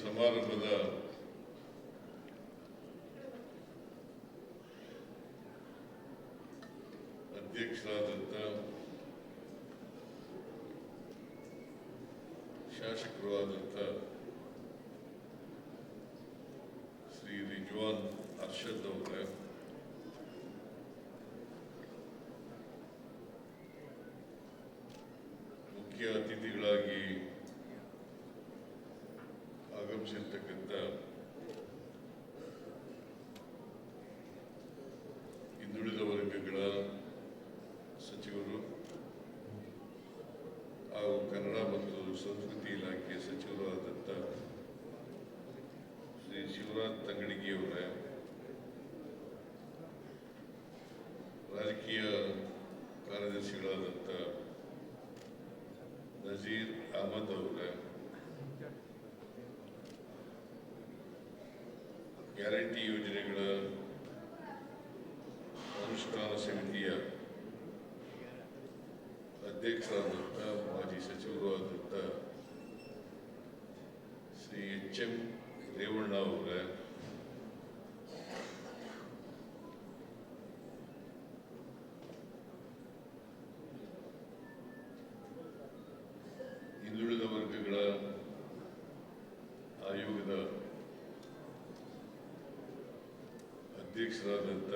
ಸಮಾರಂಭದ ಅಧ್ಯಕ್ಷರಾದಂಥ ಶಾಸಕರು ಆದಂಥ ಶ್ರೀ ರಿಜ್ವಾನ್ ಅರ್ಷದ್ ಅವರೇ ಮುಖ್ಯ ಅತಿಥಿಗಳಾಗಿ ಕನ್ನಡ ಮತ್ತು ಸಂಸ್ಕೃತಿ ಇಲಾಖೆ ಸಚಿವರು ಆದಂಥ ಶ್ರೀ ಶಿವರಾಜ್ ತಂಗಡಿಗಿಯವರ ರಾಜಕೀಯ ಕಾರ್ಯದರ್ಶಿಗಳಾದಂಥ ನಜೀರ್ ಅಹಮದ್ ಅವರ ಗ್ಯಾರಂಟಿ ಯೋಜನೆಗಳ ಅನುಷ್ಠಾನ ಸಮಿತಿಯ ಅಧ್ಯಕ್ಷರಾದಂಥ ಅಧ್ಯಕ್ಷರಾದಂಥ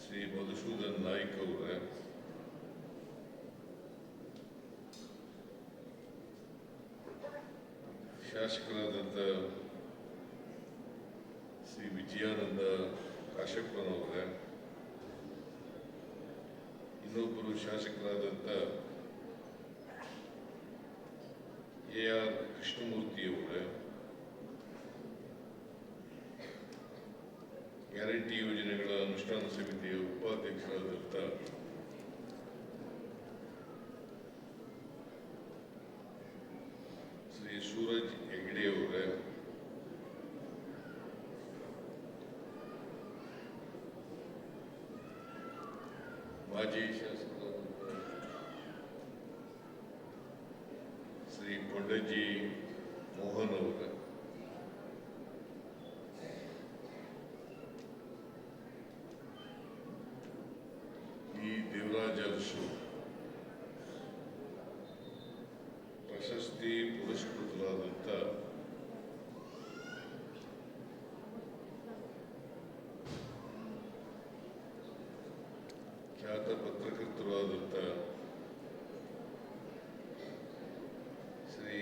ಶ್ರೀ ಮಧುಸೂದನ್ ನಾಯ್ಕ್ ಅವರ ಶಾಸಕರಾದಂಥ ಶ್ರೀ ವಿಜಯಾನಂದ ಕಾಶ್ಯಪ್ಪನವರ ಇನ್ನೊಬ್ಬರು ಶಾಸಕರಾದಂಥ ಎ ಆರ್ ಕೃಷ್ಣಮೂರ್ತಿಯವರ ಗ್ಯಾರಂಟಿ ಯೋಜನೆಗಳ ಅನುಷ್ಠಾನ ಸಮಿತಿಯ ಉಪಾಧ್ಯಕ್ಷರಾದಂಥ ಶ್ರೀ ಸೂರಜ್ ಹೆಗ್ಡೆಯವರ ಮಾಜಿ ಶಾಸಕರಾದಂಥ ಶ್ರೀ ಕೊಂಡಜ್ಜಿ ಮೋಹನ್ ಅವರ ಈ ದೇವರಾಜ ಅರಸು ಪ್ರಶಸ್ತಿ ಪುರಸ್ಕೃತರಾದಂಥ ಖ್ಯಾತ ಪತ್ರಕರ್ತರಾದಂಥ ಶ್ರೀ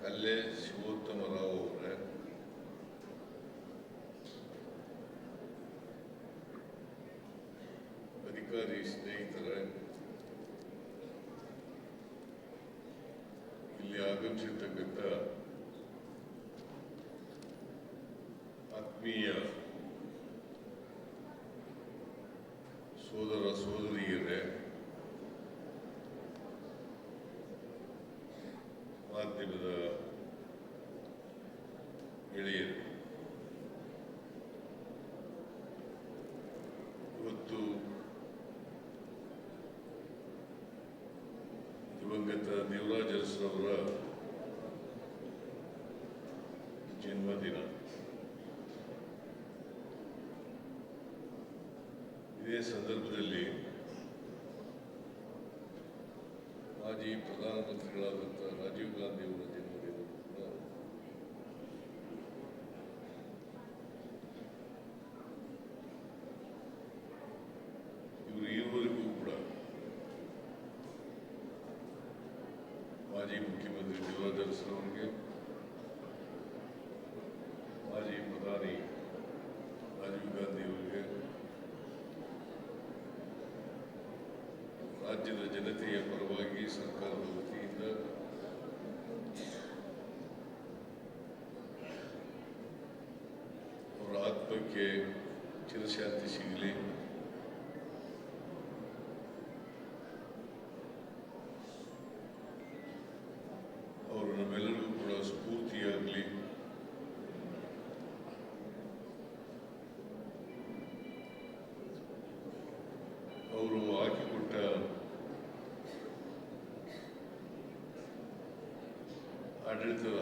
ಕಲ್ಲೆ ಶಿವೋತ್ತಮ ರಾವ್ ಅವರ. ಅಧಿಕಾರಿ ಸ್ನೇಹಿತರೇ ಇಲ್ಲಿ ಆಗಮಿಸಿರ್ತಕ್ಕಂಥ ಆತ್ಮೀಯ ದಿವಂಗತ ದೇವರಾಜ ಅರಸರವರ ಜನ್ಮದಿನ. ಇದೇ ಸಂದರ್ಭದಲ್ಲಿ ಮಾಜಿ ಪ್ರಧಾನಮಂತ್ರಿಗಳಾದಂಥ ರಾಜೀವ್ ಗಾಂಧಿ ಅವರ ಜನ್ಮದಿನ ಕೂಡ ಇವರು ಈವರೆಗೂ ಕೂಡ ಮಾಜಿ ಮುಖ್ಯಮಂತ್ರಿ ದೇವರಾಜ ಅರಸರವರಿಗೆ ಮಾಜಿ ಪ್ರಧಾನಿ ರಾಜೀವ್ ಗಾಂಧಿ ಅವರಿಗೆ ರಾಜ್ಯದ ಜನತೆಯ ಪರವಾಗಿ ಸರ್ಕಾರದ ವತಿಯಿಂದ ಅವರ ಆತ್ಮಕ್ಕೆ ಚಿರಶಾಂತಿ ಸಿಗಲಿ. எழுத்து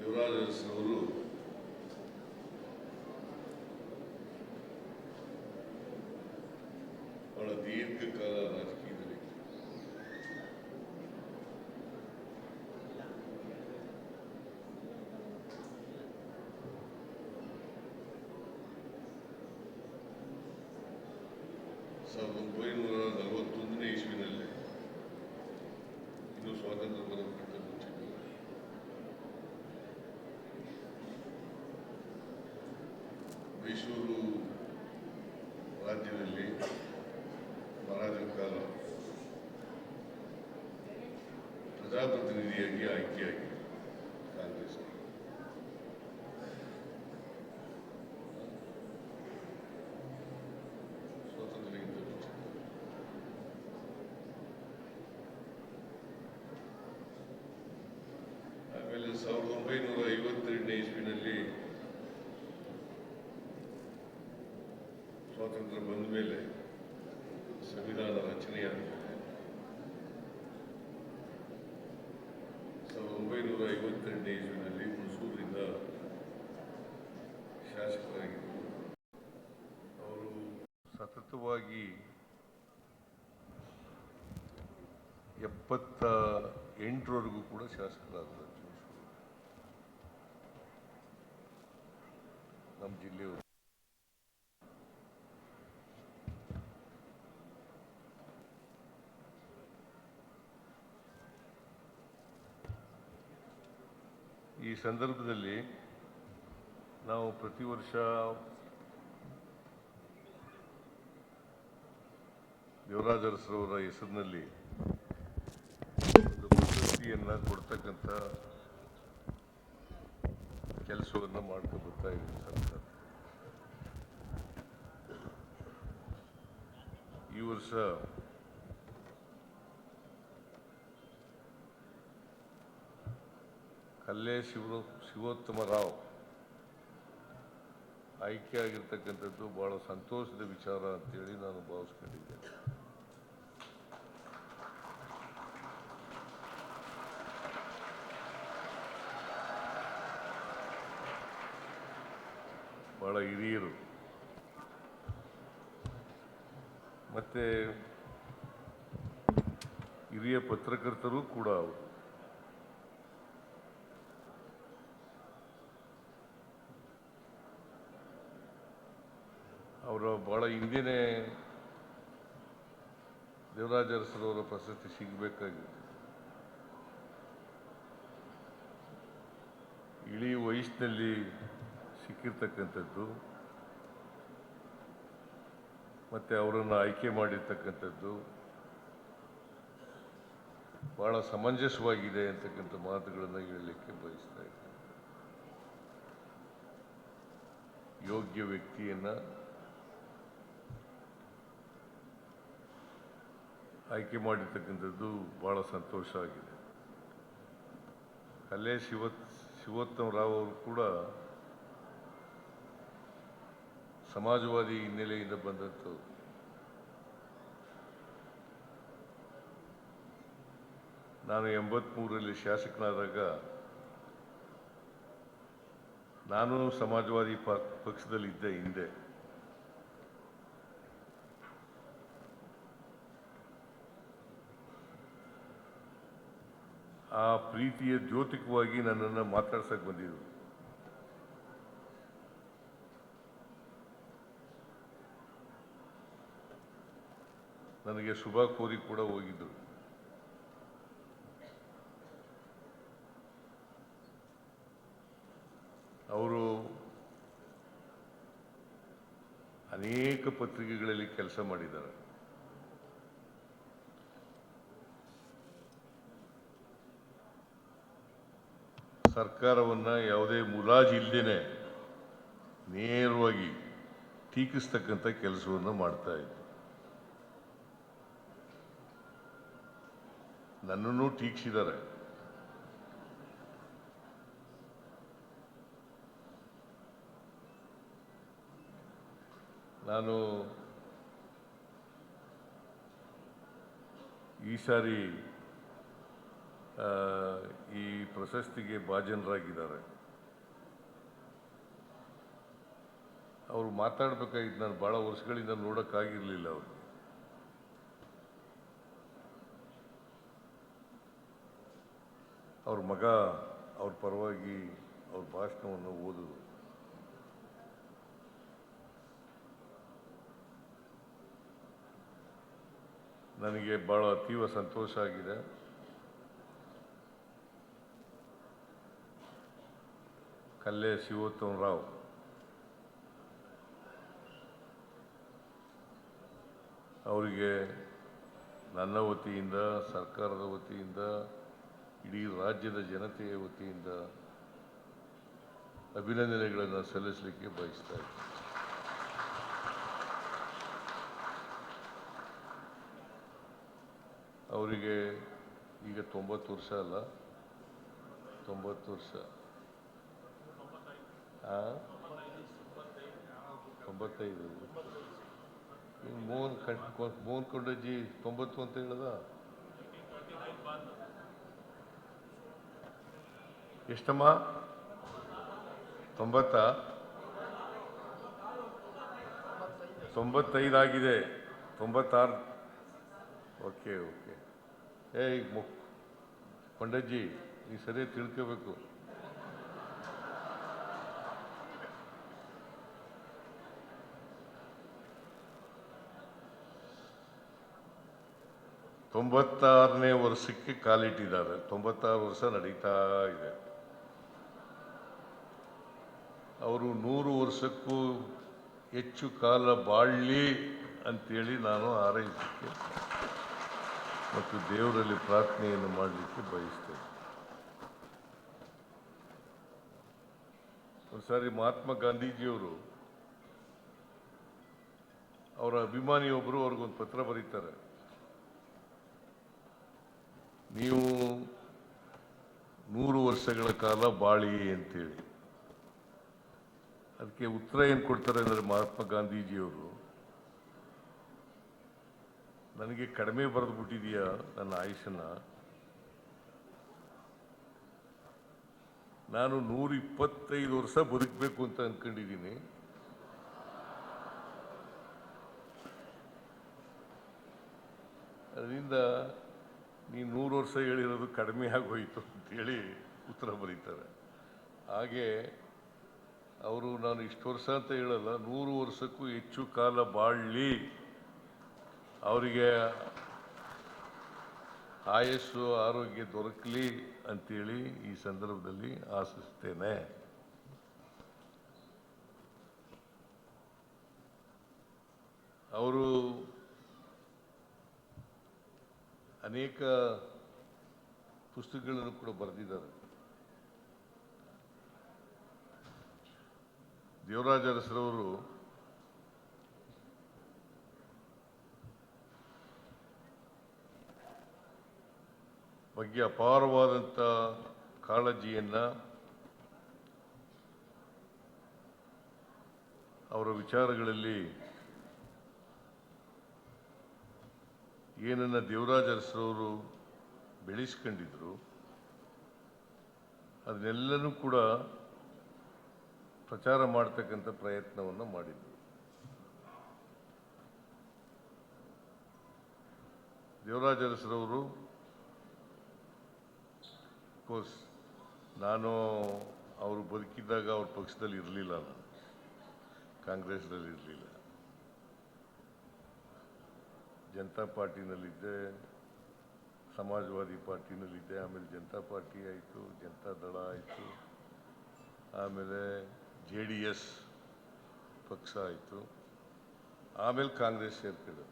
ಯುವರಾಜ್ ಅರಸರವರು ಬಹಳ ದೀರ್ಘಕಾಲ ರಾಜಕೀಯದಲ್ಲಿ. ಸಾವಿರದ ಒಂಬೈನೂರ ನಲವತ್ತೊಂದನೇ ಇಸ್ವಿನಲ್ಲಿ ಇನ್ನು ಸ್ವಾತಂತ್ರ್ಯ ಬರೋದಕ್ಕಿಂತ ಮುಂಚೆ ಮೈಸೂರು ರಾಜ್ಯದಲ್ಲಿ ಮಹಾರಾಜರ ಕಾಲ ಪ್ರಜಾಪ್ರತಿನಿಧಿಯಾಗಿ ಆಯ್ಕೆಯಾಗಿದೆ. ಕಾಂಗ್ರೆಸ್. ಸ್ವಾತಂತ್ರ್ಯಕ್ಕಿಂತ ಮುಂಚೆ. ಆಮೇಲೆ ಸಾವಿರದ ಒಂಬೈನೂರ ಐವತ್ತೆರಡನೇ ಇಸ್ವಿನಲ್ಲಿ ಸ್ವಾತಂತ್ರ್ಯ ಬಂದ ಮೇಲೆ ಸಂವಿಧಾನ ರಚನೆಯಾದ ಮೇಲೆ ಸಾವಿರದ ಐವತ್ತೆರಡನೇ ಇಸ್ವಿನಲ್ಲಿ ಹುಣಸೂರಿನಿಂದ ಶಾಸಕರಾಗಿದ್ದರು. ಅವರು ಸತತವಾಗಿ ಎಪ್ಪತ್ತ ಎಂಟರವರೆಗೂ ಕೂಡ ಶಾಸಕರಾದರು ನಮ್ಮ ಜಿಲ್ಲೆಯವರು ಈ ಸಂದರ್ಭದಲ್ಲಿ ನಾವು ಪ್ರತಿ ವರ್ಷ ದೇವರಾಜ ಅರಸರವರ ಹೆಸರಿನಲ್ಲಿ ಒಂದು ಪ್ರಶಸ್ತಿಯನ್ನ ಕೊಡ್ತಕ್ಕಂಥ ಕೆಲಸವನ್ನು ಮಾಡ್ಕೊಂಡು ಬರ್ತಾ ಇದ್ದೀವಿ ಸರ್ಕಾರ. ಈ ವರ್ಷ ಕಲ್ಲೆ ಶಿವ ಶಿವೋತ್ತಮರಾವ್. ಆಯ್ಕೆಯಾಗಿರ್ತಕ್ಕಂಥದ್ದು ಬಹಳ ಸಂತೋಷದ ವಿಚಾರ ಅಂತೇಳಿ ನಾನು ಭಾವಿಸ್ಕೊಂಡಿದ್ದೇನೆ. ಬಹಳ ಹಿರಿಯರು. ಮತ್ತೆ ಹಿರಿಯ ಪತ್ರಕರ್ತರು ಕೂಡ ಅವರು. ಅವರ ಬಹಳ ಹಿಂದಿನೇ ದೇವರಾಜ ಅರಸರವರ ಪ್ರಶಸ್ತಿ ಸಿಗಬೇಕಾಗಿತ್ತು. ಇಳಿ ವಯಸ್ಸಿನಲ್ಲಿ ಸಿಕ್ಕಿರ್ತಕ್ಕಂಥದ್ದು, ಮತ್ತು ಅವರನ್ನು ಆಯ್ಕೆ ಮಾಡಿರ್ತಕ್ಕಂಥದ್ದು ಬಹಳ ಸಮಂಜಸವಾಗಿದೆ ಅಂತಕ್ಕಂಥ ಮಾತುಗಳನ್ನು ಹೇಳಲಿಕ್ಕೆ ಬಯಸ್ತಾ ಇದ್ದೇನೆ. ಯೋಗ್ಯ ವ್ಯಕ್ತಿಯನ್ನು ಆಯ್ಕೆ ಮಾಡಿರ್ತಕ್ಕಂಥದ್ದು ಬಹಳ ಸಂತೋಷ ಆಗಿದೆ. ಅಲ್ಲೇ ಶಿವ ಶಿವೋತ್ತಮ ರಾವ್ ಅವರು ಕೂಡ ಸಮಾಜವಾದಿ ಹಿನ್ನೆಲೆಯಿಂದ ಬಂದಂಥವ್ರು. ನಾನು ಎಂಬತ್ಮೂರರಲ್ಲಿ ಶಾಸಕನಾದಾಗ ನಾನು ಸಮಾಜವಾದಿ ಪಕ್ಷದಲ್ಲಿ ಪಕ್ಷದಲ್ಲಿದ್ದೆ ಹಿಂದೆ ಆ ಪ್ರೀತಿಯ ದ್ಯೋತಿಕವಾಗಿ ನನ್ನನ್ನು ಮಾತಾಡ್ಸಕ್ಕೆ ಬಂದಿದ್ರು. ನನಗೆ ಶುಭ ಕೋರಿ ಕೂಡ ಹೋಗಿದ್ರು ಅವರು ಅನೇಕ ಪತ್ರಿಕೆಗಳಲ್ಲಿ ಕೆಲಸ ಮಾಡಿದ್ದಾರೆ. ಸರ್ಕಾರವನ್ನು ಯಾವುದೇ ಮುಲಾಜಿ ಇಲ್ಲದೇನೆ ನೇರವಾಗಿ ಟೀಕಿಸ್ತಕ್ಕಂಥ ಕೆಲಸವನ್ನು ಮಾಡ್ತಾ ಇದ್ದೆ. ನನ್ನನ್ನು ಟೀಕ್ಸಿದ್ದಾರೆ. ನಾನು ಈ ಸಾರಿ ಈ ಪ್ರಶಸ್ತಿಗೆ ಭಾಜನರಾಗಿದ್ದಾರೆ. ಅವರು ಮಾತಾಡ್ಬೇಕಾಗಿತ್ತು ನಾನು ಭಾಳ ವರ್ಷಗಳಿಂದ ನೋಡೋಕ್ಕಾಗಿರಲಿಲ್ಲ ಅವರು ಅವ್ರ ಮಗ, ಅವ್ರ ಪರವಾಗಿ ಅವ್ರ ಭಾಷಣವನ್ನು ಓದಿದ್ರು ನನಗೆ ಭಾಳ ಅತೀವ ಸಂತೋಷ ಆಗಿದೆ. ಕಲ್ಲೆ ಶಿವೋತ್ತಮ ರಾವ್ ಅವರಿಗೆ ನನ್ನ ವತಿಯಿಂದ, ಸರ್ಕಾರದ ವತಿಯಿಂದ, ಇಡೀ ರಾಜ್ಯದ ಜನತೆಯ ವತಿಯಿಂದ ಅಭಿನಂದನೆಗಳನ್ನು ಸಲ್ಲಿಸಲಿಕ್ಕೆ ಬಯಸ್ತಾ ಇದ್ದೀನಿ ಅವರಿಗೆ ಈಗ ತೊಂಬತ್ತು ವರ್ಷ ಅಲ್ಲ, ತೊಂಬತ್ತು ವರ್ಷ? ತೊಂಬತ್ತೈದು. ಮೋಹನ್ ಕಣ್ ಕೊ- ಮೋಹನ್ ಕೊಂಡಜ್ಜಿ ತೊಂಬತ್ತು ಅಂತ ಹೇಳದ? ಎಷ್ಟಮ್ಮ? ತೊಂಬತ್ತ? ತೊಂಬತ್ತೈದು ಆಗಿದೆ. ತೊಂಬತ್ತಾರು. Okay okay. ಏ ಈಗ ಮೊ ಪಂಡಜ್ಜಿ ಈ ಸರಿಯಾಗಿ ತಿಳ್ಕೋಬೇಕು. ತೊಂಬತ್ತಾರನೇ ವರ್ಷಕ್ಕೆ ಕಾಲಿಟ್ಟಿದ್ದಾರೆ. ತೊಂಬತ್ತಾರು ವರ್ಷ ನಡೀತಾ ಇದೆ. ಅವರು ನೂರು ವರ್ಷಕ್ಕೂ ಹೆಚ್ಚು ಕಾಲ ಬಾಳಲಿ ಅಂತೇಳಿ ನಾನು ಆರೈಸಿದ್ದೆ ಮತ್ತು ದೇವರಲ್ಲಿ ಪ್ರಾರ್ಥನೆಯನ್ನು ಮಾಡಲಿಕ್ಕೆ ಬಯಸ್ತೇನೆ. ಒಂದ್ಸಾರಿ ಮಹಾತ್ಮ ಗಾಂಧೀಜಿಯವರು ಅವರ ಅಭಿಮಾನಿಯೊಬ್ಬರು ಅವ್ರಿಗೊಂದು ಪತ್ರ ಬರೀತಾರೆ. ನೀವು ನೂರು ವರ್ಷಗಳ ಕಾಲ ಬಾಳಿ ಅಂತೇಳಿ. ಅದಕ್ಕೆ ಉತ್ತರ ಏನು ಕೊಡ್ತಾರೆ ಅಂದರೆ ಮಹಾತ್ಮ ಗಾಂಧೀಜಿಯವರು, ನನಗೆ ಕಡಿಮೆ ಬರೆದು ಬಿಟ್ಟಿದೆಯಾ ನನ್ನ ಆಯುಷನ್ನ ನಾನು ನೂರ ಇಪ್ಪತ್ತೈದು ವರ್ಷ ಬದುಕಬೇಕು ಅಂತ ಅಂದ್ಕೊಂಡಿದ್ದೀನಿ ಅದರಿಂದ ನೀನು ನೂರು ವರ್ಷ ಹೇಳಿರೋದು ಕಡಿಮೆ ಆಗೋಯ್ತು ಅಂತೇಳಿ ಉತ್ತರ ಬರೀತಾರೆ. ಹಾಗೆ ಅವರು ನಾನು ಇಷ್ಟು ವರ್ಷ ಅಂತ ಹೇಳಲ್ಲ, ನೂರು ವರ್ಷಕ್ಕೂ ಹೆಚ್ಚು ಕಾಲ ಬಾಳಲಿ. ಅವರಿಗೆ ಆಯಸ್ಸು, ಆರೋಗ್ಯ ದೊರಕಲಿ ಅಂತೇಳಿ ಈ ಸಂದರ್ಭದಲ್ಲಿ ಆಶಿಸ್ತೇನೆ. ಅವರು ಅನೇಕ ಪುಸ್ತಕಗಳನ್ನು ಕೂಡ ಬರೆದಿದ್ದಾರೆ. ದೇವರಾಜ ಅರಸರವರು ಬಗ್ಗೆ ಅಪಾರವಾದಂಥ ಕಾಳಜಿಯನ್ನು ಅವರ ವಿಚಾರಗಳಲ್ಲಿ ಏನನ್ನ ದೇವರಾಜ ಅರಸರವರು ಬೆಳೆಸ್ಕೊಂಡಿದ್ರು. ಅದನ್ನೆಲ್ಲನೂ ಕೂಡ ಪ್ರಚಾರ ಮಾಡ್ತಕ್ಕಂಥ ಪ್ರಯತ್ನವನ್ನು ಮಾಡಿದ್ರು. ದೇವರಾಜ ಅರಸರವರು ಕೋರ್ಸ್ ನಾನು ಅವರು ಬದುಕಿದ್ದಾಗ ಅವ್ರ ಪಕ್ಷದಲ್ಲಿ ಇರಲಿಲ್ಲ ನಾನು. ಕಾಂಗ್ರೆಸ್ನಲ್ಲಿ ಇರಲಿಲ್ಲ. ಜನತಾ ಪಾರ್ಟಿನಲ್ಲಿದ್ದೆ, ಸಮಾಜವಾದಿ ಪಾರ್ಟಿನಲ್ಲಿದ್ದೆ, ಆಮೇಲೆ ಜನತಾ ಪಾರ್ಟಿ ಆಯಿತು, ಜನತಾ ದಳ ಆಯಿತು, ಆಮೇಲೆ ಜೆ ಡಿ ಎಸ್ ಪಕ್ಷ ಆಯಿತು, ಆಮೇಲೆ ಕಾಂಗ್ರೆಸ್ ಸೇರ್ತಿದೆ.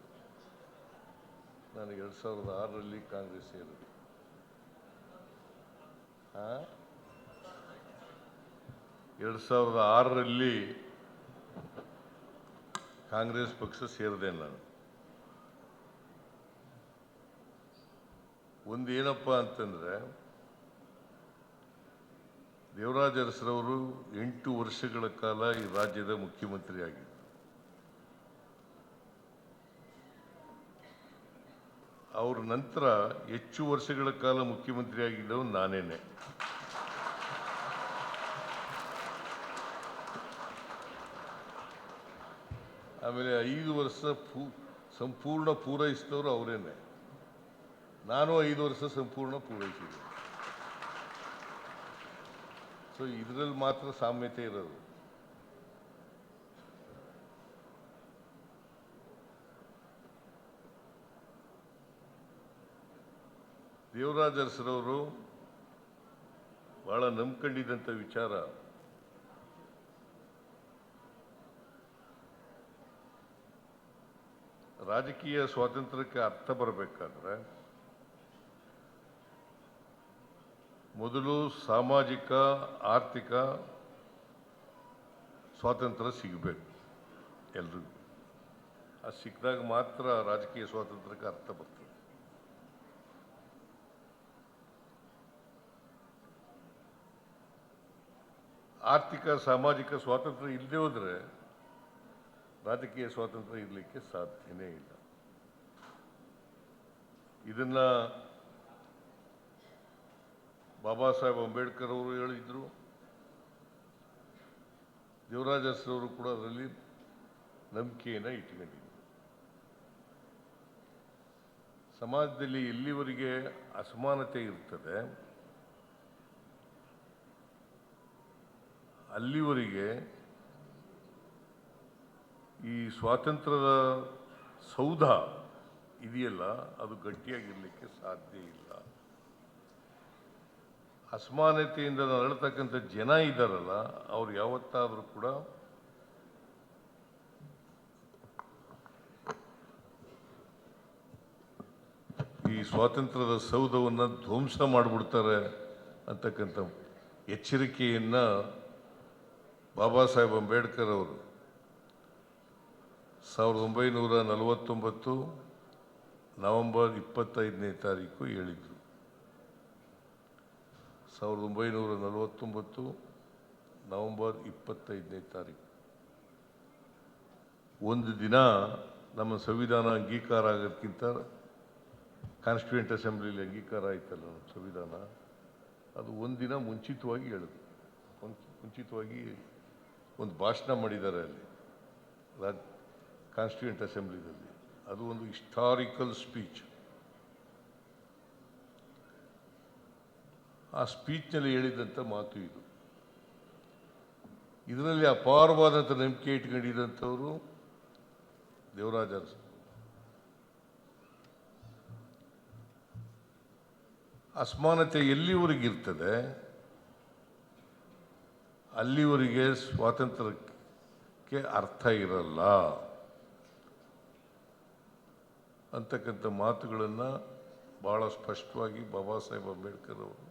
ನಾನು ಎರಡು ಸಾವಿರದ ಆರರಲ್ಲಿ ಕಾಂಗ್ರೆಸ್ ಸೇರಿದೆ. ಹಾಂ ಎರಡು ಸಾವಿರದ ಆರರಲ್ಲಿ ಕಾಂಗ್ರೆಸ್ ಪಕ್ಷ ಸೇರಿದೆ ನಾನು. ಒಂದು ಏನಪ್ಪ ಅಂತಂದ್ರೆ ದೇವರಾಜ ಅರಸರವರು ಎಂಟು ವರ್ಷಗಳ ಕಾಲ ಈ ರಾಜ್ಯದ ಮುಖ್ಯಮಂತ್ರಿ ಆಗಿದ್ದರು. ಅವ್ರ ನಂತರ ಹೆಚ್ಚು ವರ್ಷಗಳ ಕಾಲ ಮುಖ್ಯಮಂತ್ರಿ ಆಗಿದ್ದವು ನಾನೇನೆ. ಆಮೇಲೆ ಐದು ವರ್ಷ ಪೂ, ಸಂಪೂರ್ಣ ಪೂರೈಸಿದವರು ಅವರೇನೆ. ನಾನು ಐದು ವರ್ಷ ಸಂಪೂರ್ಣ ಪೂರೈಸಿದೆ. ಸೊ ಇದರಲ್ಲಿ ಮಾತ್ರ ಸಾಮ್ಯತೆ ಇರೋದು. ದೇವರಾಜ ಅರಸರವರು ಬಹಳ ನಂಬ್ಕೊಂಡಿದ್ದಂಥ ವಿಚಾರ. ರಾಜಕೀಯ ಸ್ವಾತಂತ್ರ್ಯಕ್ಕೆ ಅರ್ಥ ಬರಬೇಕಾದ್ರೆ ಮೊದಲು ಸಾಮಾಜಿಕ, ಆರ್ಥಿಕ ಸ್ವಾತಂತ್ರ್ಯ ಸಿಗಬೇಕು ಎಲ್ರಿಗೂ. ಅದು ಸಿಕ್ಕಿದಾಗ ಮಾತ್ರ ರಾಜಕೀಯ ಸ್ವಾತಂತ್ರ್ಯಕ್ಕೆ ಅರ್ಥ ಬರ್ತದೆ. ಆರ್ಥಿಕ, ಸಾಮಾಜಿಕ ಸ್ವಾತಂತ್ರ್ಯ ಇಲ್ಲದೆ ಹೋದರೆ ರಾಜಕೀಯ ಸ್ವಾತಂತ್ರ್ಯ ಇರಲಿಕ್ಕೆ ಸಾಧ್ಯನೇ ಇಲ್ಲ. ಇದನ್ನ ಬಾಬಾ ಸಾಹೇಬ್ ಅಂಬೇಡ್ಕರ್ ಅವರು ಹೇಳಿದ್ರು. ದೇವರಾಜ ಅರಸರವರು ಕೂಡ ಅದರಲ್ಲಿ ನಂಬಿಕೆಯನ್ನು ಇಟ್ಕೊಂಡಿದ್ರು. ಸಮಾಜದಲ್ಲಿ ಎಲ್ಲಿವರೆಗೆ ಅಸಮಾನತೆ ಇರ್ತದೆ, ಅಲ್ಲಿವರೆಗೆ ಈ ಸ್ವಾತಂತ್ರ್ಯದ ಸೌಧ ಇದೆಯಲ್ಲ, ಅದು ಗಟ್ಟಿಯಾಗಿರಲಿಕ್ಕೆ ಸಾಧ್ಯ ಇಲ್ಲ. ಅಸಮಾನತೆಯಿಂದ ನರಳತಕ್ಕಂಥ ಜನ ಇದ್ದಾರಲ್ಲ, ಅವ್ರು ಯಾವತ್ತಾದರೂ ಕೂಡ ಈ ಸ್ವಾತಂತ್ರ್ಯದ ಸೌಧವನ್ನು ಧ್ವಂಸ ಮಾಡಿಬಿಡ್ತಾರೆ ಅಂತಕ್ಕಂಥ ಎಚ್ಚರಿಕೆಯನ್ನು ಬಾಬಾ ಸಾಹೇಬ್ ಅಂಬೇಡ್ಕರ್ ಅವರು. ಸಾವಿರದ ಒಂಬೈನೂರ ನಲವತ್ತೊಂಬತ್ತು ನವೆಂಬರ್ ಇಪ್ಪತ್ತೈದನೇ ತಾರೀಕು ಹೇಳಿದರು. ಸಾವಿರದ ಒಂಬೈನೂರ ನಲವತ್ತೊಂಬತ್ತು, ನವಂಬರ್ ಇಪ್ಪತ್ತೈದನೇ ತಾರೀಕು. ಒಂದು ದಿನ ನಮ್ಮ ಸಂವಿಧಾನ ಅಂಗೀಕಾರ ಆಗೋದಕ್ಕಿಂತ ಕಾನ್ಸ್ಟಿಟ್ಯೂಂಟ್ ಅಸೆಂಬ್ಲಿಲಿ ಅಂಗೀಕಾರ ಆಯ್ತಲ್ಲ ನಮ್ಮ ಸಂವಿಧಾನ? ಅದು ಒಂದು ದಿನ ಮುಂಚಿತವಾಗಿ ಹೇಳಿದ್ರು ಮುಂಚ- ಮುಂಚಿತವಾಗಿ ಒಂದು ಭಾಷಣ ಮಾಡಿದ್ದಾರೆ ಅಲ್ಲಿ, ರಾಜ್ ಕಾನ್ಸ್ಟಿಟ್ಯೂಂಟ್ ಅಸೆಂಬ್ಲಿದಲ್ಲಿ. ಅದು ಒಂದು ಹಿಸ್ಟಾರಿಕಲ್ ಸ್ಪೀಚ್. ಆ ಸ್ಪೀಚ್ನಲ್ಲಿ ಹೇಳಿದಂಥ ಮಾತು ಇದು. ಇದರಲ್ಲಿ ಅಪಾರವಾದಂಥ ನಂಬಿಕೆ ಇಟ್ಕೊಂಡಿದ್ದಂಥವರು ದೇವರಾಜ ಅಸಮಾನತೆ ಎಲ್ಲಿವರೆಗೆ ಇರ್ತದೆ? ಅಲ್ಲಿವರೆಗೆ ಸ್ವಾತಂತ್ರ್ಯಕ್ಕೆ ಅರ್ಥ ಇರಲ್ಲ. ಅಂತಕ್ಕಂಥ ಮಾತುಗಳನ್ನು ಭಾಳ ಸ್ಪಷ್ಟವಾಗಿ ಬಾಬಾ ಸಾಹೇಬ್ ಅಂಬೇಡ್ಕರ್ ಅವರು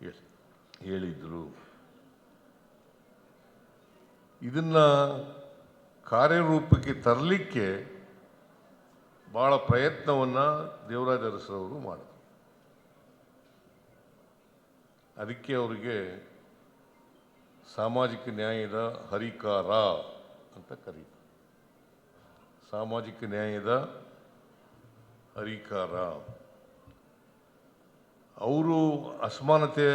ಹೇಳಿದ್ರು. ಇದನ್ನ ಕಾರ್ಯರೂಪಕ್ಕೆ ತರಲಿಕ್ಕೆ ಬಹಳ ಪ್ರಯತ್ನವನ್ನು ದೇವರಾಜ ಅರಸರವರು ಮಾಡಿದರು. ಅದಕ್ಕೆ ಅವರಿಗೆ ಸಾಮಾಜಿಕ ನ್ಯಾಯದ ಹರಿಕಾರ ಅಂತ ಕರೀತಾರೆ. ಸಾಮಾಜಿಕ ನ್ಯಾಯದ ಹರಿಕಾರ. ಅವರು ಅಸಮಾನತೆ,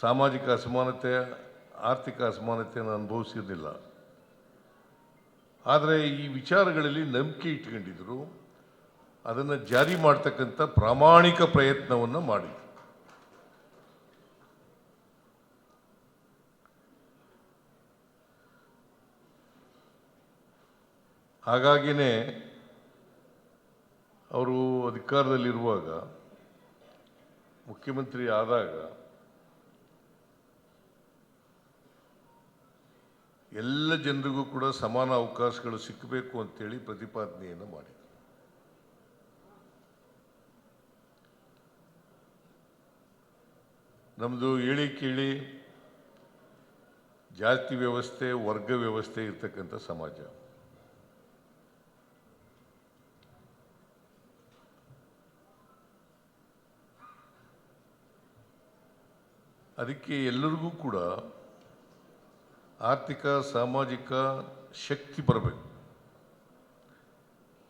ಸಾಮಾಜಿಕ ಅಸಮಾನತೆ, ಆರ್ಥಿಕ ಅಸಮಾನತೆಯನ್ನು ಅನುಭವಿಸಿರಲಿಲ್ಲ. ಆದರೆ ಈ ವಿಚಾರಗಳಲ್ಲಿ ನಂಬಿಕೆ ಇಟ್ಕೊಂಡಿದ್ರು. ಅದನ್ನು ಜಾರಿ ಮಾಡ್ತಕ್ಕಂಥ ಪ್ರಾಮಾಣಿಕ ಪ್ರಯತ್ನವನ್ನು ಮಾಡಿದರು. ಹಾಗಾಗಿನೇ ಅವರು ಅಧಿಕಾರದಲ್ಲಿರುವಾಗ ಮುಖ್ಯಮಂತ್ರಿ ಆದಾಗ ಎಲ್ಲ ಜನರಿಗೂ ಕೂಡ ಸಮಾನ ಅವಕಾಶಗಳು ಸಿಕ್ಕಬೇಕು ಅಂತೇಳಿ ಪ್ರತಿಪಾದನೆಯನ್ನು ಮಾಡಿದರು. ನಮ್ಮದು ಹೇಳಿ ಕೇಳಿ ಜಾತಿ ವ್ಯವಸ್ಥೆ, ವರ್ಗ ವ್ಯವಸ್ಥೆ ಇರ್ತಕ್ಕಂಥ ಸಮಾಜ. ಅದಕ್ಕೆ ಎಲ್ಲರಿಗೂ ಕೂಡ ಆರ್ಥಿಕ, ಸಾಮಾಜಿಕ ಶಕ್ತಿ ಬರಬೇಕು.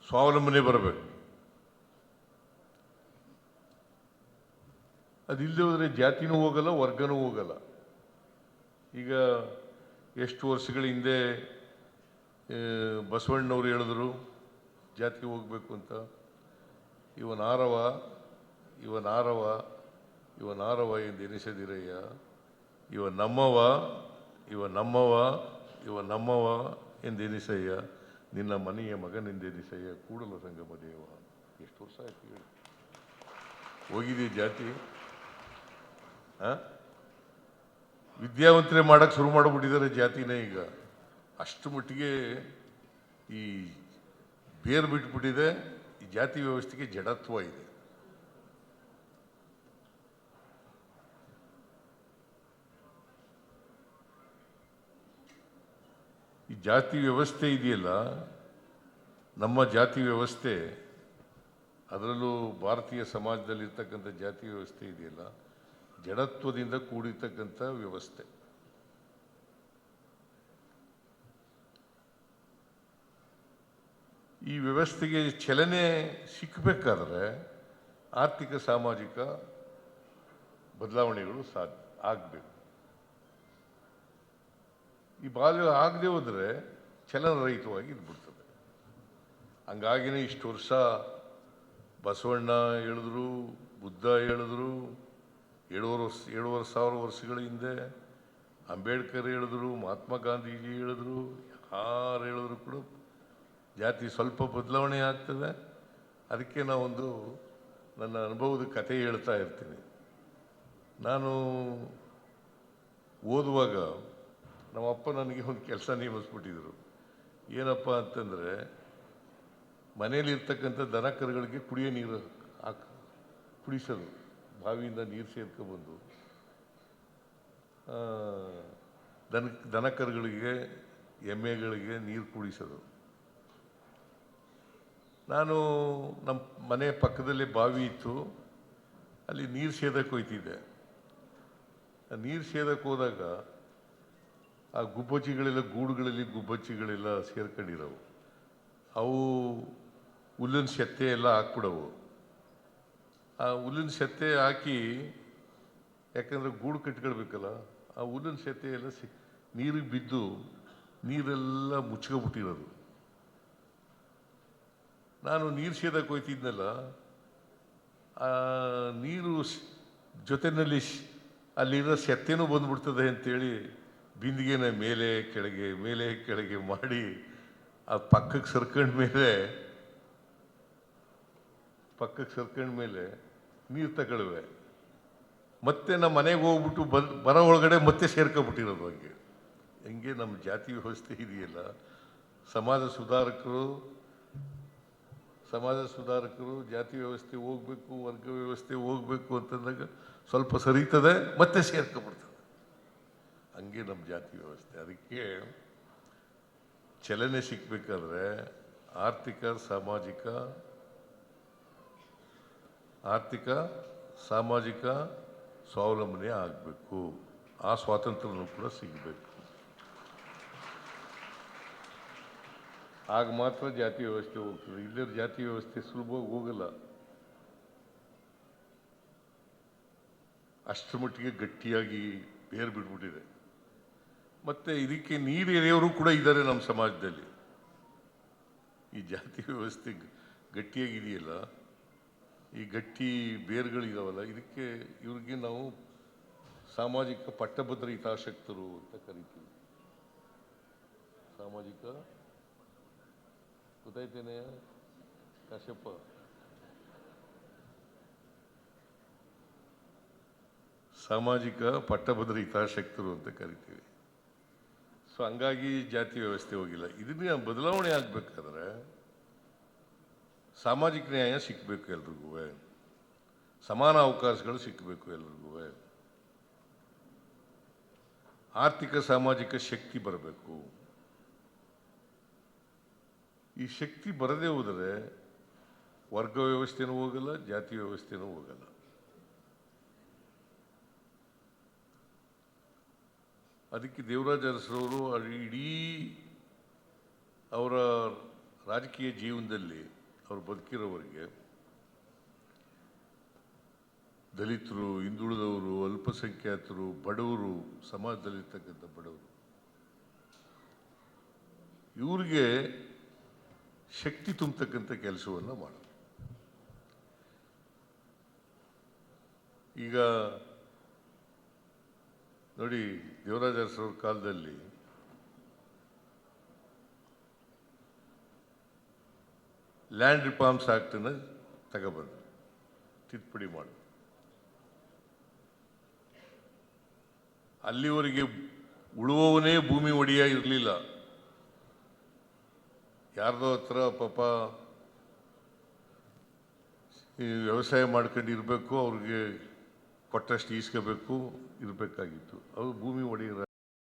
ಸ್ವಾವಲಂಬನೆ ಬರಬೇಕು. ಅದಿಲ್ಲದೆ ಹೋದರೆ ಜಾತಿನೂ ಹೋಗಲ್ಲ, ವರ್ಗನೂ ಹೋಗಲ್ಲ. ಈಗ ಎಷ್ಟು ವರ್ಷಗಳ ಹಿಂದೆ ಬಸವಣ್ಣವ್ರು ಹೇಳಿದ್ರು, ಜಾತಿಗೆ ಹೋಗಬೇಕು ಅಂತ. ಇವನಾರವ ಇವನಾರವ ಇವನಾರವ ಎಂದು ಎನಿಸದಿರಯ್ಯ. ಇವ ನಮ್ಮವ ಇವ ನಮ್ಮವ ಇವ ನಮ್ಮವ ಎಂದೆನಿಸಯ್ಯ ನಿನ್ನ ಮನೆಯ ಮಗನೆಂದೆನಿಸಯ್ಯ ಕೂಡಲ ಸಂಗಮ ದೇವ. ಎಷ್ಟು ವರ್ಷ ಆಯ್ತು ಹೇಳಿ. ಹೋಗಿದೆ ಜಾತಿ? ವಿದ್ಯಾವಂತರೇ ಮಾಡಕ್ಕೆ ಶುರು ಮಾಡಿಬಿಟ್ಟಿದ್ದಾರೆ ಜಾತಿನೇ ಈಗ. ಅಷ್ಟು ಮಟ್ಟಿಗೆ ಈ ಬೇರು ಬಿಟ್ಬಿಟ್ಟಿದೆ. ಈ ಜಾತಿ ವ್ಯವಸ್ಥೆಗೆ ಜಡತ್ವ ಇದೆ. ಈ ಜಾತಿ ವ್ಯವಸ್ಥೆ ಇದೆಯಲ್ಲ, ನಮ್ಮ ಜಾತಿ ವ್ಯವಸ್ಥೆ, ಅದರಲ್ಲೂ ಭಾರತೀಯ ಸಮಾಜದಲ್ಲಿರ್ತಕ್ಕಂಥ ಜಾತಿ ವ್ಯವಸ್ಥೆ ಇದೆಯಲ್ಲ, ಜಡತ್ವದಿಂದ ಕೂಡಿರ್ತಕ್ಕಂಥ ವ್ಯವಸ್ಥೆ. ಈ ವ್ಯವಸ್ಥೆಗೆ ಚಲನೆ ಸಿಕ್ಕಬೇಕಾದ್ರೆ ಆರ್ಥಿಕ, ಸಾಮಾಜಿಕ ಬದಲಾವಣೆಗಳು ಸಾಧ್ಯ ಆಗಬೇಕು. ಈ ಬಾಲ್ಯ ಆಗದೆ ಹೋದರೆ ಚಲನರಹಿತವಾಗಿ ಇದ್ಬಿಡ್ತದೆ ಹಂಗಾಗಿನೇ ಇಷ್ಟು ವರ್ಷ ಬಸವಣ್ಣ ಹೇಳಿದ್ರು, ಬುದ್ಧ ಹೇಳಿದ್ರು, ಏಳುವರೆ ವರ್ಷ, ಏಳುವರೆ ಸಾವಿರ ವರ್ಷಗಳ ಹಿಂದೆ ಅಂಬೇಡ್ಕರ್ ಹೇಳಿದ್ರು, ಮಹಾತ್ಮ ಗಾಂಧೀಜಿ ಹೇಳಿದ್ರು, ಯಾರು ಹೇಳಿದ್ರು ಕೂಡ ಜಾತಿ ಸ್ವಲ್ಪ ಬದಲಾವಣೆ ಆಗ್ತದೆ. ಅದಕ್ಕೆ ನಾವೊಂದು ನನ್ನ ಅನುಭವದ ಕತೆ ಹೇಳ್ತಾ ಇರ್ತೀನಿ. ನಾನು ಓದುವಾಗ ನಮ್ಮಪ್ಪ ನನಗೆ ಒಂದು ಕೆಲಸ ನೇಮಿಸ್ಬಿಟ್ಟಿದ್ರು ಏನಪ್ಪ ಅಂತಂದರೆ ಮನೇಲಿರ್ತಕ್ಕಂಥ ದನ ಕರುಗಳಿಗೆ ಕುಡಿಯೋ ನೀರು ಹಾಕ್, ಕುಡಿಸೋದು. ಬಾವಿಯಿಂದ ನೀರು ಸೇರ್ಕೊಬಂದು ದನ ದನ ಕರುಗಳಿಗೆ, ಎಮ್ಮೆಗಳಿಗೆ ನೀರು ಕುಡಿಸೋದು. ನಾನು ನಮ್ಮ ಮನೆ ಪಕ್ಕದಲ್ಲೇ ಬಾವಿ ಇತ್ತು. ಅಲ್ಲಿ ನೀರು ಸೇದಕ್ಕೆ ಹೋಯ್ತಿದ್ದೆ. ನೀರು ಸೇದಕ್ಕೆ ಹೋದಾಗ ಆ ಗುಬ್ಬಚ್ಚಿಗಳೆಲ್ಲ, ಗೂಡುಗಳಲ್ಲಿ ಗುಬ್ಬಚ್ಚಿಗಳೆಲ್ಲ ಸೇರ್ಕೊಂಡಿರೋವು. ಅವು ಹುಲ್ಲಿನ ಸೆತ್ತೆ ಎಲ್ಲ ಹಾಕ್ಬಿಡವು. ಆ ಹುಲ್ಲಿನ ಸೆತ್ತೆ ಹಾಕಿ, ಯಾಕಂದರೆ ಗೂಡು ಕಟ್ಕೊಳ್ಬೇಕಲ್ಲ, ಆ ಹುಲ್ಲಿನ ಸೆತ್ತೆ ಎಲ್ಲ ಸಿ, ನೀರಿಗೆ ಬಿದ್ದು ನೀರೆಲ್ಲ ಮುಚ್ಕೊಬಿಟ್ಟಿರೋದು ನಾನು ನೀರು ಸೇದಕ್ಕೆ ಹೋಯ್ತಿದ್ನಲ್ಲ, ಆ ನೀರು ಜೊತೆಯಲ್ಲಿ ಅಲ್ಲಿರೋ ಸೆತ್ತೆನೂ ಬಂದ್ಬಿಡ್ತದೆ ಅಂತೇಳಿ ಬಿಂದಿಗೆನ ಮೇಲೆ ಕೆಳಗೆ ಮೇಲೆ ಕೆಳಗೆ ಮಾಡಿ, ಆ ಪಕ್ಕಕ್ಕೆ ಸರ್ಕೊಂಡ ಮೇಲೆ, ಪಕ್ಕಕ್ಕೆ ಸರ್ಕೊಂಡ ಮೇಲೆ ನೀರು ತಗೊಳ್ಳುವೆ. ಮತ್ತೆ ನಮ್ಮ ಮನೆಗೆ ಹೋಗ್ಬಿಟ್ಟು ಬಂದ್ ಬರೋ ಒಳಗಡೆ ಮತ್ತೆ ಸೇರ್ಕೊಬಿಟ್ಟಿರೋದು ಹಂಗೆ. ಹೆಂಗೆ ನಮ್ಮ ಜಾತಿ ವ್ಯವಸ್ಥೆ ಇದೆಯಲ್ಲ? ಸಮಾಜ ಸುಧಾರಕರು ಸಮಾಜ ಸುಧಾರಕರು ಜಾತಿ ವ್ಯವಸ್ಥೆ ಹೋಗ್ಬೇಕು, ವರ್ಗ ವ್ಯವಸ್ಥೆ ಹೋಗ್ಬೇಕು ಅಂತಂದಾಗ ಸ್ವಲ್ಪ ಸರಿತದೆ ಮತ್ತೆ ಸೇರ್ಕೊಬಿಡ್ತದೆ ಹಂಗೆ ನಮ್ಮ ಜಾತಿ ವ್ಯವಸ್ಥೆ. ಅದಕ್ಕೆ ಚಲನೆ ಸಿಗ್ಬೇಕಾದ್ರೆ ಆರ್ಥಿಕ, ಸಾಮಾಜಿಕ ಆರ್ಥಿಕ, ಸಾಮಾಜಿಕ ಸ್ವಾವಲಂಬನೆ ಆಗಬೇಕು. ಆ ಸ್ವಾತಂತ್ರ್ಯನೂ ಕೂಡ ಸಿಗಬೇಕು. ಆಗ ಮಾತ್ರ ಜಾತಿ ವ್ಯವಸ್ಥೆ ಹೋಗ್ತದೆ. ಇಲ್ಲದ ಜಾತಿ ವ್ಯವಸ್ಥೆ ಸುಲಭವಾಗಿ ಹೋಗಲ್ಲ. ಅಷ್ಟರ ಮಟ್ಟಿಗೆ ಗಟ್ಟಿಯಾಗಿ ಬೇರು ಬಿಟ್ಬಿಟ್ಟಿದೆ. ಮತ್ತೆ ಇದಕ್ಕೆ ನೀರು ಎರೆಯೋರು ಕೂಡ ಇದ್ದಾರೆ ನಮ್ಮ ಸಮಾಜದಲ್ಲಿ. ಈ ಜಾತಿ ವ್ಯವಸ್ಥೆ ಗಟ್ಟಿಯಾಗಿದೆಯಲ್ಲ? ಈ ಗಟ್ಟಿ ಬೇರ್ಗಳಿದಾವಲ್ಲ? ಇದಕ್ಕೆ ಇವ್ರಿಗೆ ನಾವು ಸಾಮಾಜಿಕ ಪಟ್ಟಭದ್ರ ಹಿತಾಸಕ್ತರು ಅಂತ ಕರಿತೀವಿ. ಸಾಮಾಜಿಕ? ಗೊತ್ತಾಯ್ತೇನೆ ಕಾಶ್ಯಪ್ಪ ಸಾಮಾಜಿಕ ಪಟ್ಟಭದ್ರ ಹಿತಾಸಕ್ತರು ಅಂತ ಕರಿತೀವಿ. ಸೊ ಹಂಗಾಗಿ ಜಾತಿ ವ್ಯವಸ್ಥೆ ಹೋಗಿಲ್ಲ. ಇದನ್ನ ಬದಲಾವಣೆ ಆಗಬೇಕಾದ್ರೆ ಸಾಮಾಜಿಕ ನ್ಯಾಯ ಸಿಕ್ಕಬೇಕು ಎಲ್ರಿಗೂ. ಸಮಾನ ಅವಕಾಶಗಳು ಸಿಕ್ಕಬೇಕು ಎಲ್ರಿಗೂ. ಆರ್ಥಿಕ, ಸಾಮಾಜಿಕ ಶಕ್ತಿ ಬರಬೇಕು. ಈ ಶಕ್ತಿ ಬರದೇ ಹೋದರೆ ವರ್ಗ ವ್ಯವಸ್ಥೆನೂ ಹೋಗಲ್ಲ, ಜಾತಿ ವ್ಯವಸ್ಥೆನೂ ಹೋಗಲ್ಲ. ಅದಕ್ಕೆ ದೇವರಾಜ ಅರಸರವರು ಇಡೀ ಅವರ ರಾಜಕೀಯ ಜೀವನದಲ್ಲಿ ಅವರು ಬದುಕಿರೋವರಿಗೆ ದಲಿತರು, ಹಿಂದುಳಿದವರು, ಅಲ್ಪಸಂಖ್ಯಾತರು, ಬಡವರು, ಸಮಾಜದಲ್ಲಿರ್ತಕ್ಕಂಥ ಬಡವರು. ಇವರಿಗೆ ಶಕ್ತಿ ತುಂಬತಕ್ಕಂಥ ಕೆಲಸವನ್ನು ಮಾಡೋದು. ಈಗ ನೋಡಿ ದೇವರಾಜ ಕಾಲದಲ್ಲಿ ಲ್ಯಾಂಡ್ ರಿಫಾರ್ಮ್ಸ್ ಆಕ್ಟನ್ನು ತಗೊಬಂದು ತಿದ್ದುಪಡಿ ಮಾಡಿ ಅಲ್ಲಿವರೆಗೆ ಉಳುವವನೇ ಭೂಮಿ ಒಡೆಯ ಇರಲಿಲ್ಲ. ಯಾರ್ದೋ ಹತ್ರ ಪಾಪ ವ್ಯವಸಾಯ ಮಾಡ್ಕೊಂಡಿರಬೇಕು ಅವ್ರಿಗೆ ಕೊಟ್ಟಷ್ಟು ಈಸ್ಕೋಬೇಕು ಇರಬೇಕಾಗಿತ್ತು. ಅವರು ಭೂಮಿ ಒಡೆಯರ